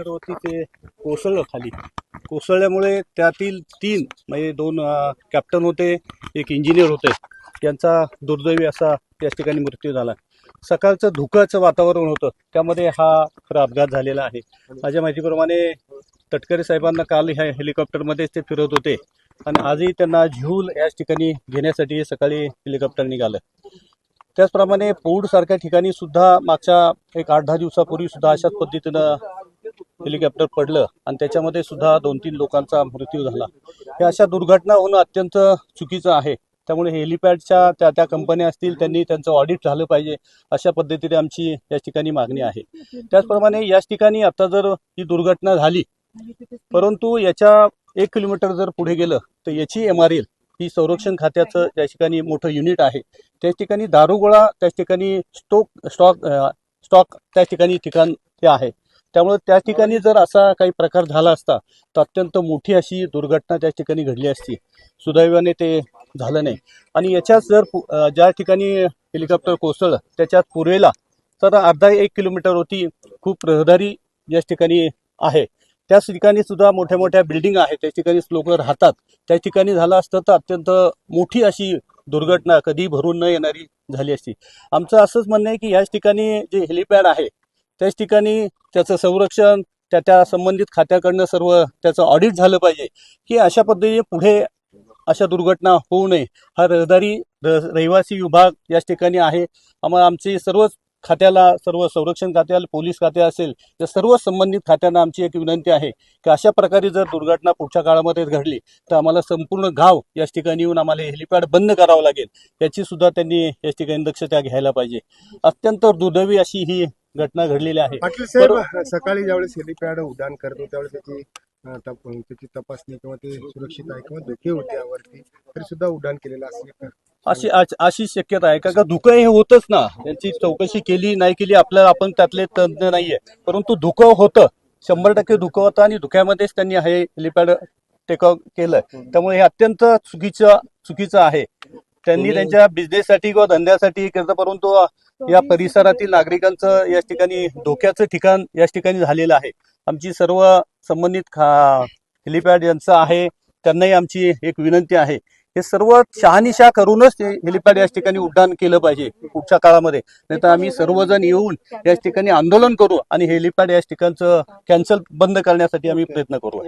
Helicopter होती ते कोसळलं खाली. कोसळल्यामुळे त्यातील तीन म्हणजे दोन कॅप्टन होते एक इंजिनियर होते. त्यांचा दुर्दैवी असा त्याच ठिकाणी मृत्यू झाला. सकाळचं धुकाचं वातावरण होतं. त्यामध्ये हा खरा अपघात झालेला आहे. माझ्या माहितीप्रमाणे तटकरे साहेबांना काल ह्या हेलिकॉप्टरमध्येच ते फिरत होते. आणि आजही त्यांना झिऊल याच ठिकाणी घेण्यासाठी सकाळी हेलिकॉप्टर निघालं. त्याचप्रमाणे पौडसारख्या ठिकाणी सुद्धा मागच्या एक आठ दहा दिवसापूर्वी सुद्धा अशाच पद्धतीनं हेलिकॉप्टर पडलं आणि त्याच्यामध्ये सुद्धा दोन तीन लोकांचा मृत्यू झाला. हे अशा दुर्घटना होणं अत्यंत चुकीचं आहे. त्यामुळे हेलिपॅडच्या त्या त्या कंपन्या असतील त्यांनी त्यांचं ऑडिट झालं पाहिजे अशा पद्धतीने आमची या ठिकाणी मागणी आहे. त्याचप्रमाणे याच ठिकाणी आता जर ही दुर्घटना झाली परंतु याच्या एक किलोमीटर जर पुढे गेलं तर याची एम आर एल ही संरक्षण खात्याचं त्या ठिकाणी मोठं युनिट आहे त्या ठिकाणी दारुगोळा त्याच ठिकाणी स्टोक स्टॉक स्टॉक त्या ठिकाणी ठिकाण ते आहे. त्यामुळे त्या ठिकाणी जर असा काही प्रकार झाला असता तर अत्यंत मोठी अशी दुर्घटना त्या ठिकाणी घडली असती. सुदैवाने ते झालं नाही. आणि याच्यात जर पु- ज्या ठिकाणी हेलिकॉप्टर कोसळलं त्याच्यात पूर्वेला तर अर्धा एक किलोमीटरवरती खूप रहदारी या ठिकाणी आहे. त्याच ठिकाणी सुद्धा मोठ्या मोठ्या बिल्डिंग आहेत त्या ठिकाणी लोक राहतात. त्या ठिकाणी झालं असतं तर अत्यंत मोठी अशी दुर्घटना कधी भरून न येणारी झाली असती. आमचं असंच म्हणणं आहे की याच ठिकाणी जे हेलिपॅड आहे त्याच ठिकाणी त्याचं संरक्षण त्या त्या संबंधित खात्याकडनं सर्व त्याचं ऑडिट झालं पाहिजे. की अशा पद्धतीने पुढे अशा दुर्घटना होऊ नये. हा रहदारी र- रहिवासी विभाग याच ठिकाणी आहे. आम्हाला आमची सर्वच खात्याला सर्व संरक्षण खात्याला पोलीस खाते असेल या सर्व संबंधित खात्यांना आमची एक विनंती आहे की अशा प्रकारे जर दुर्घटना पुढच्या काळामध्ये घडली तर आम्हाला संपूर्ण गाव याच ठिकाणी येऊन आम्हाला हेलिपॅड बंद करावं लागेल. याची सुद्धा त्यांनी याच ठिकाणी दक्षता घ्यायला पाहिजे. अत्यंत दुर्दैवी अशी ही घटना घडलेली आहे. पाटील साहेब सकाळी ज्यावेळेस हेलिपॅड उड्डाण करतो त्यावेळेस त्याची अं, तप- त्याची तपासणी किंवा ते सुरक्षित आहे किंवा धोके होते यावरती तरी सुद्धा उड्डाण केलेलं असेल अशी अश- अशी शक्यता आहे. का का धुकं हे होतच ना. त्यांची चौकशी केली नाही केली आपल्याला आपण त्यातले तज्ञ नाहीये. परंतु धुकं होतं. शंभर टक्के धुकं होतं आणि धुक्यामध्येच त्यांनी हे हेलिपॅड टेक केलं. त्यामुळे हे अत्यंत चुकीचं चुकीचं आहे. त्यांनी त्यांच्या बिझनेससाठी किंवा धंद्यासाठी केलं परंतु या परिसरातील नागरिकांचं या ठिकाणी धोक्याचं ठिकाण या ठिकाणी झालेलं आहे. आमची सर्व संबंधित हेलिपॅड यांचं आहे. त्यांनाही आमची एक विनंती आहे. हे सर्व शहानिशा करूनच हेलिपॅड या ठिकाणी उड्डाण केलं पाहिजे पुढच्या काळामध्ये. नाही तर आम्ही सर्वजण येऊन या ठिकाणी आंदोलन करू आणि हेलिपॅड या ठिकाणचं कॅन्सल बंद करण्यासाठी आम्ही प्रयत्न करू.